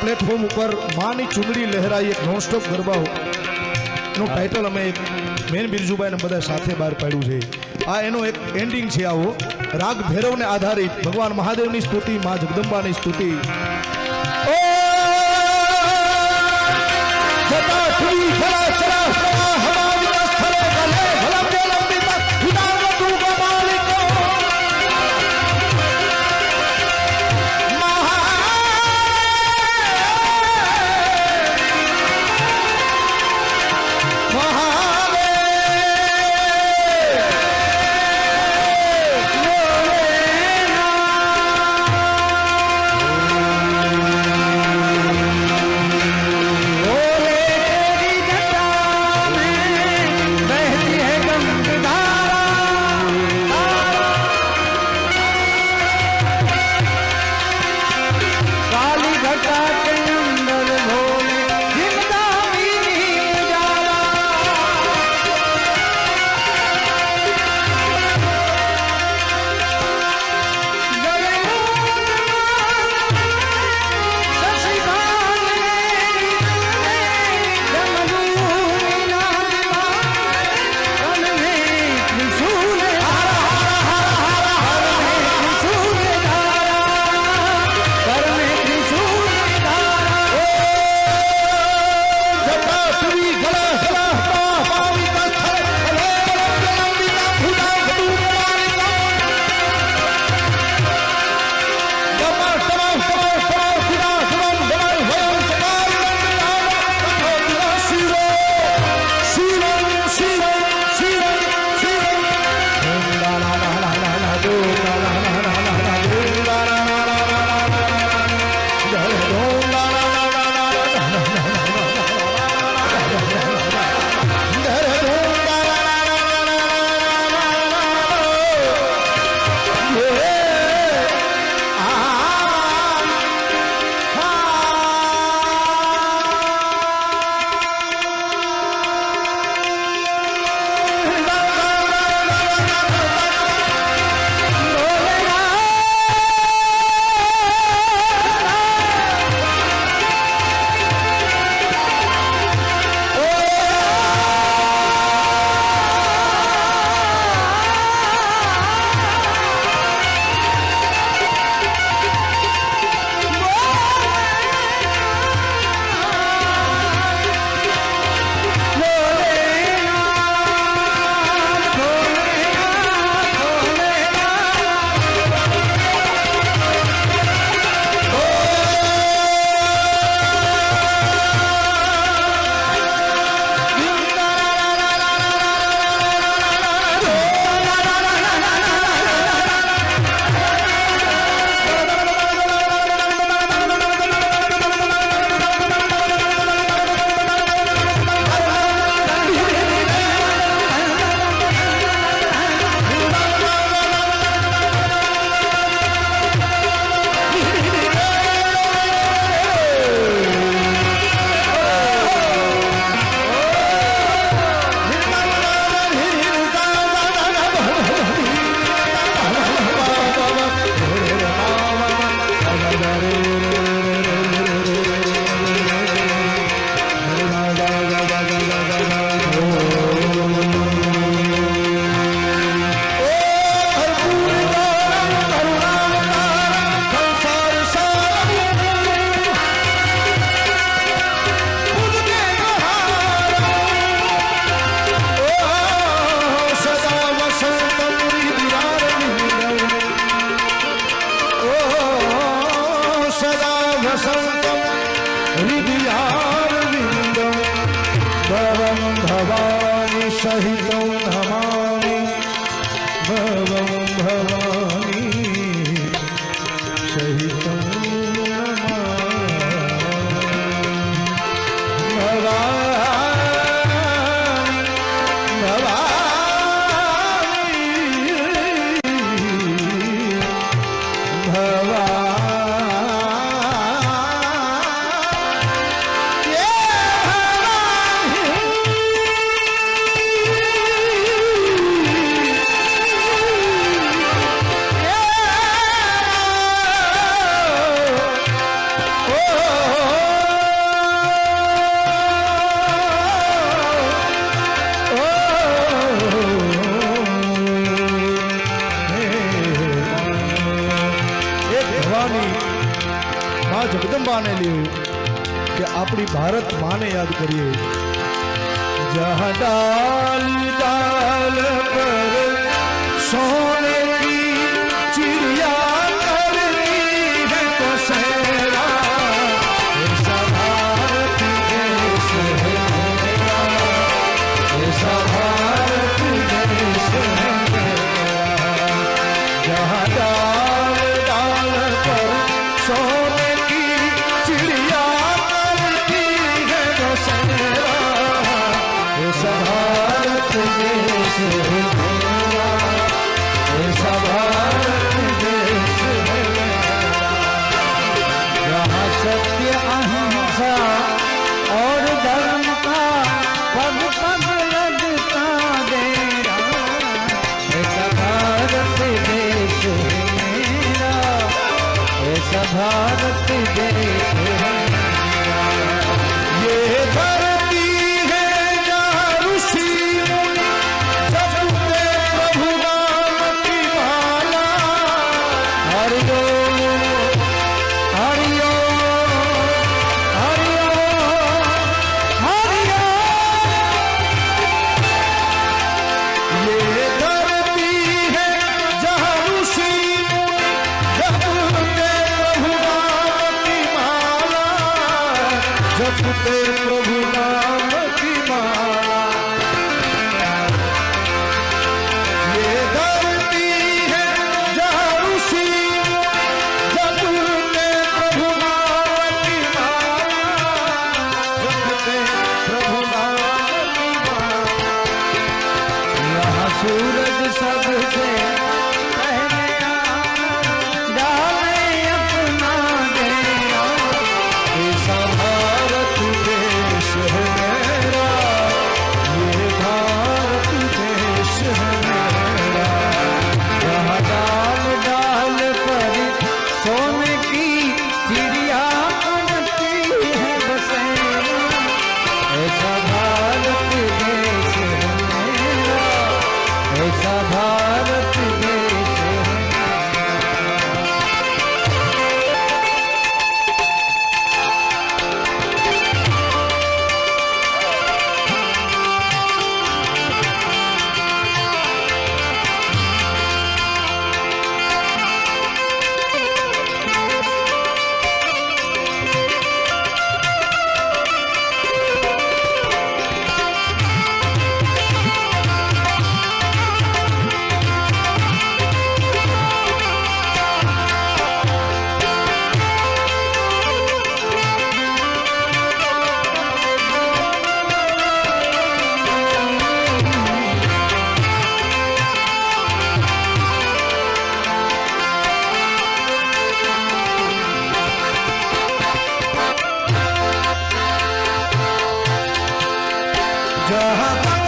Platform ઉપર માની ચૂંદડી લહેરાઈ એક નોનસ્ટોપ ગરબાઓ. નું ટાઇટલ અમે મેન બિરજુભાઈને બધા સાથે બહાર પાડ્યું છે. આ એનો એક એન્ડિંગ છે આવો. રાગ ભૈરવને આધારિત ભગવાન મહાદેવની સ્તુતિ, મા જગદંબાની સ્તુતિ. ઓ! 兄弟，过来！हमामि भवं भवा કરીએ. જહાં ડાલ ડાલ પર સો दे ये হাহাকার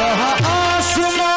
जहाँ आसमां